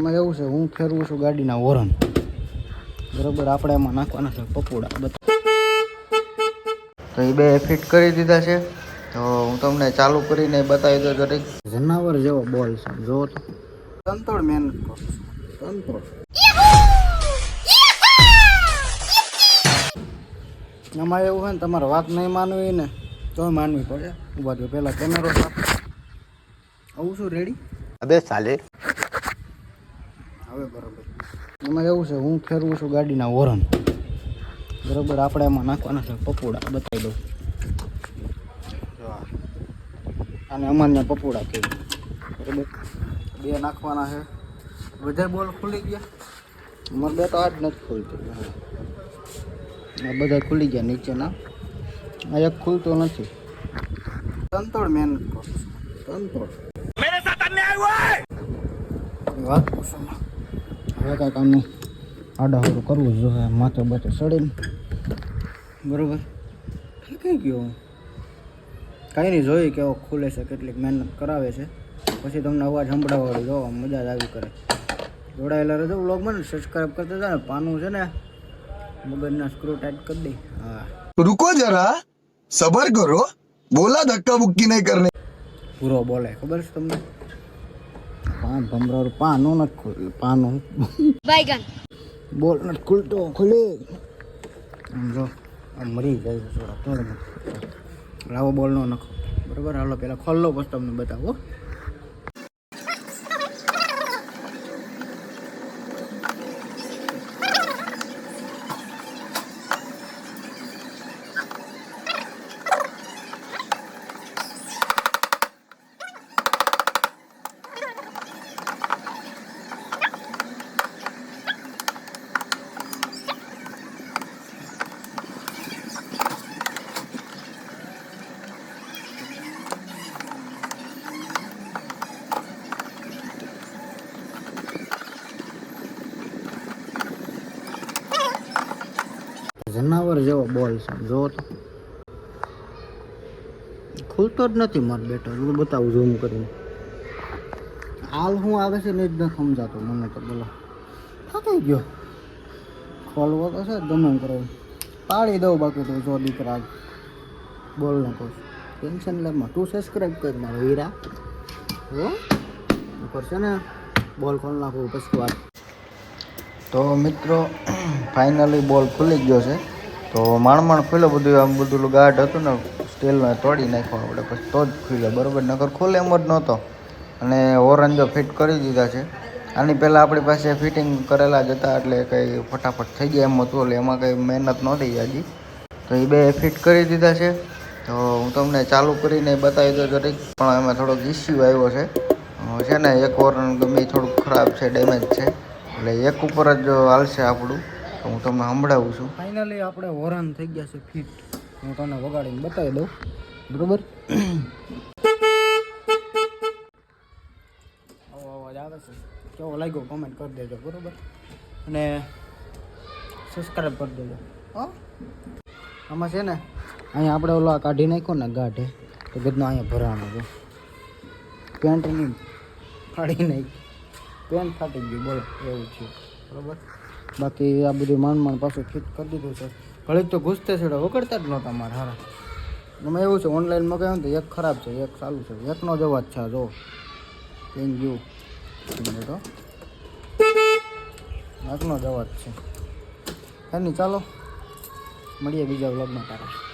એમાં એવું છે, હું ફેરવું છું ગાડીના હોરન બરોબર, આપણે એમાં નાખવાના છે પકોડા, બધા. તો એ બે ફિટ કરી દીધા છે. તો હું તમને ચાલુ કરીને બતાવી દઉં જરીક. જનાવર જેવો બોલ છે, જો તો. તંતોડ મહેનત કરો. તંતોડ. એમાં એવું હોય ને, તમારે વાત નહીં માનવી ને, તોય માનવી પડે. ઊભા થયો, પહેલાં કેમેરો આવું છું રેડી અબે સાલે. હવે બરાબર. એમાં એવું છે હું ફેરવું છું ગાડીના હોરન બરાબર આપણે એમાં નાખવાના છે પપોડા બતાવી દઉં. અને અમારને પપોડા કહે. બરાબર? બે નાખવાના છે. બધા બોલ ખુલી ગયા? અમારે બે તો આજ નથી ખુલતી. આ બધા ખુલી ગયા નીચેના. આ એક ખુલતો નથી. તંતોડ મહેનત કરું. તંતોડ. વાત પૂછો. માં. હવે કાંઈ કામનું આડાહરું કરવું જ જોઈએ માથું બાથું સડીને બરોબર? ફેંકી ગયો કાંઈ નહીં જોઈ કેવો ખુલે છે કેટલીક મહેનત કરાવે છે. પછી તમને અવાજ સંભળાવવાળી જો મજા જ આવી કરે. જોડાયેલા રહેજો બ્લોગમાં મને સબસ્ક્રાઈબ કરતા હતા ને પાનું છે ને મગજના સ્ક્રૂ ટાઈટ કરી દે. હા. રૂકો જરા સબર કરો બોલા ધક્કા બુક્કી નહીં કરને. પૂરો બોલે ખબર છે તમને? પાન ભમરારું પાનું નથી ખુલ પાનું Baigan. બોલ નથી ખુલતો ખુલે. આમ જો આમ મરી જાય છે થોડા થોડા. લાવો બોલ નો નાખો. બરાબર? હાલો પેલા ખોલ્લો પછી તમને બતાવો જનાવર જેવો બોલ છે. જો તો. ખુલતો જ નથી મારો બેટો. હું બતાવું ઝૂમ કરીને. હાલ હું આવે છે ને જ ન સમજાતો. મને તો બોલો. થાકી ગયો. ખોલવો તો છે ગમે કરો પાડી દઉં બાકી તો જો દીકરા બોલ ન કહું ટેન્શન લેમાં તું સબસ્ક્રાઈબ કર મારો હીરા. હો? કરશે ને, બોલ ખોલ નાખું, પછી વાત તો મિત્રો ફાઇનલી બોલ ખુલી ગયો છે. તો માણ માણ ખુલ્યો બધું, આમ બધું ગાઢ હતું ને, સ્ટીલને તોડી નાખવા આપણે, પછી તો જ ખુલ્યો, બરાબર? નગર ખુલે એમ જ નહોતો. અને ઓરંજો ફિટ કરી દીધા છે. આની પહેલાં આપણી પાસે ફિટિંગ કરેલા જ હતા, એટલે કંઈ ફટાફટ થઈ ગયા એમ હતું, એટલે એમાં કંઈ મહેનત નહોતી હજી તો એ બે ફિટ કરી દીધા છે. તો હું તમને ચાલુ કરીને બતાવી દઉં જરીક, પણ એમાં થોડોક ઇસ્યુ આવ્યો છે. છે ને, એક ઓરન ગમે થોડુંક ખરાબ છે ડેમેજ છે. એટલે એક ઉપર જ હાલશે આપણું. તો હું તમને સંભળાવું છું. ફાઇનલી આપણે હોરાન થઈ ગયા છે ફિટ હું તમને વગાડીને બતાવી દઉં. બરોબર? અવાજ આવે છે. કેવો લાગ્યો કોમેન્ટ કરી દેજો બરોબર? અને સબસ્ક્રાઈબ કરી દેજો. હો? આમાં છે ને અહીંયા આપણે ઓલો કાઢી નાખ્યો ને ગાઢે તો બધું અહીંયા છે. પેન્ટની ફાડી નાખી. પેન્ટ ફાટી ગયું બોલો. એવું છે. બરોબર. બાકી આ બધું માંડ માંડ પાછું ફિટ કરી દીધું છે. ઘડીક તો ઘૂસતે છે વગડતા જ નહોતા મારા હારા. એમાં એવું છે ઓનલાઈન મગાવ્યું ને તો એક ખરાબ છે એક સારું છે. એકનો જ અવાજ છે જો. થેન્ક યુ તો એકનો જ અવાજ છે. નહીં ચાલો. મળીએ બીજા વ્લોગમાં તારા.